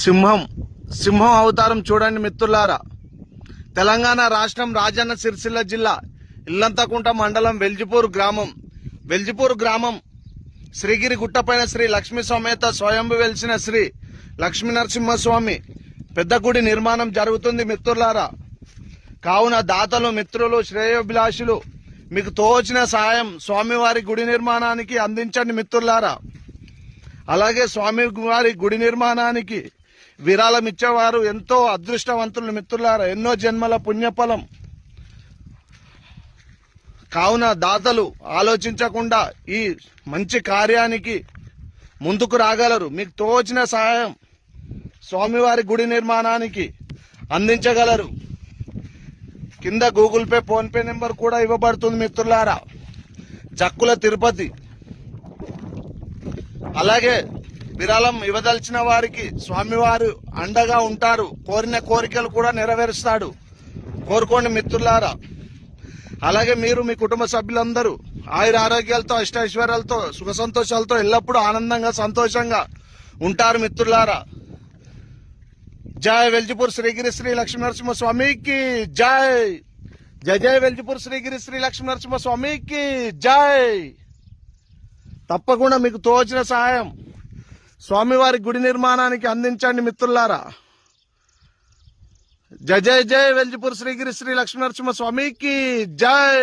సింహం సింహం అవతారం చూడండి మిత్రులారా. తెలంగాణ రాష్ట్రం రాజన్న సిరిసిల్ల జిల్లా ఇల్లంతకుంట మండలం వెల్జిపూర్ గ్రామం. వెల్జిపూర్ గ్రామం శ్రీగిరి గుట్టపైన శ్రీ లక్ష్మీ సమేత స్వయంభు వెలిసిన శ్రీ లక్ష్మీ నరసింహస్వామి పెద్ద గుడి నిర్మాణం జరుగుతుంది మిత్రులారా. కావున దాతలు మిత్రులు శ్రేయోభిలాషులు మీకు తోచిన సహాయం స్వామివారి గుడి నిర్మాణానికి అందించండి మిత్రులారా. అలాగే స్వామి వారి గుడి నిర్మాణానికి విరాళం ఇచ్చేవారు ఎంతో అదృష్టవంతులు మిత్రులారా ఎన్నో జన్మల పుణ్యఫలం. కావున దాతలు ఆలోచించకుండా ఈ మంచి కార్యానికి ముందుకు రాగలరు. మీకు తోచిన సహాయం స్వామివారి గుడి నిర్మాణానికి అందించగలరు. కింద గూగుల్ పే ఫోన్పే నెంబర్ కూడా ఇవ్వబడుతుంది మిత్రులారా. చక్కుల తిరుపతి. అలాగే విరాళం ఇవ్వదలిచిన వారికి స్వామివారు అండగా ఉంటారు. కోరిన కోరికలు కూడా నెరవేరుస్తాడు. కోరుకోండి మిత్రులారా. అలాగే మీరు మీ కుటుంబ సభ్యులందరూ ఆయుర ఆరోగ్యాలతో అష్టైశ్వర్యాలతో సుఖ సంతోషాలతో ఎల్లప్పుడూ ఆనందంగా సంతోషంగా ఉంటారు మిత్రులారా. జై వెల్జిపూర్ శ్రీగిరి శ్రీ లక్ష్మీ నరసింహ స్వామికి జై. జై జై వెల్జిపూర్ శ్రీగిరి శ్రీ లక్ష్మీ నరసింహ స్వామికి జై. తప్పకుండా మీకు తోచిన సహాయం స్వామివారి గుడి నిర్మాణానికి అందించండి మిత్రులారా. జై జై జై వెల్జిపూర్ శ్రీగిరి శ్రీ లక్ష్మీ నరసింహ స్వామికి జై.